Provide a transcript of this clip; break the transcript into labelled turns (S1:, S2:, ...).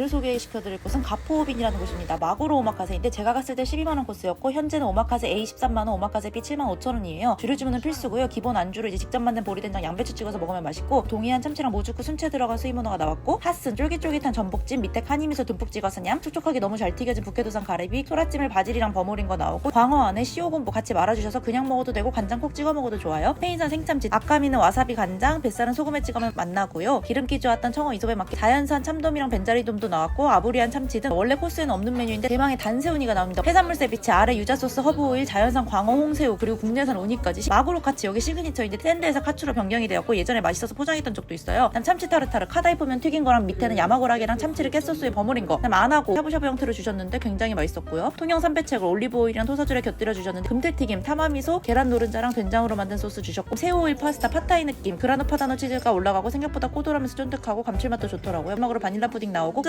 S1: 오늘 소개시켜드릴 곳은 가포빈이라는 곳입니다. 마구로 오마카세인데 제가 갔을 때 12만원 코스였고 현재는 오마카세 A 13만원, 오마카세 B 7만 5천원이에요. 주류 주문은 필수고요. 기본 안주로 이제 직접 만든 보리된장 양배추 찍어서 먹으면 맛있고 동해안 참치랑 모주쿠 순채 들어간 수이모노가 나왔고 핫슨 쫄깃쫄깃한 전복찜 밑에 카니미소 듬뿍 찍어서 냠 촉촉하게 너무 잘 튀겨진 북해도산 가래비 소라찜을 바질이랑 버무린 거 나오고 광어 안에 시오곤보 같이 말아주셔서 그냥 먹어도 되고 간장 콕 찍어 먹어도 좋아요. 페인산 생참치 아까미는 와사비 간장 뱃살은 소금에 찍으면 맛나고요. 기름기 좋았던 청어 이소배 막기 자연산 참돔이랑 벤자리돔도 나왔고 아부리안 참치 등 원래 코스에는 없는 메뉴인데 대망의 단새우니가 나옵니다. 해산물 세비치 아래 유자 소스 허브 오일 자연산 광어 홍새우 그리고 국내산 우니까지 마구로 카츠 여기 시그니처인데 샌드에서 카츠로 변경이 되었고 예전에 맛있어서 포장했던 적도 있어요. 그다음 참치 타르타르 카다이프면 튀긴 거랑 밑에는 야마고라기랑 참치를 깨소스에 버무린 거. 그다음 안하고 샤브샤브 형태로 주셨는데 굉장히 맛있었고요. 통영 삼배책을 올리브 오일이랑 토사줄에 곁들여 주셨는데 금태튀김, 타마미소, 계란 노른자랑 된장으로 만든 소스 주셨고 새우 오일 파스타 파타이 느낌, 그라노 파다노 치즈가 올라가고 생각보다 꼬들하면서 쫀득하고 감칠맛도 좋더라고요. 마지막으로 바닐라 푸딩 나오고 끝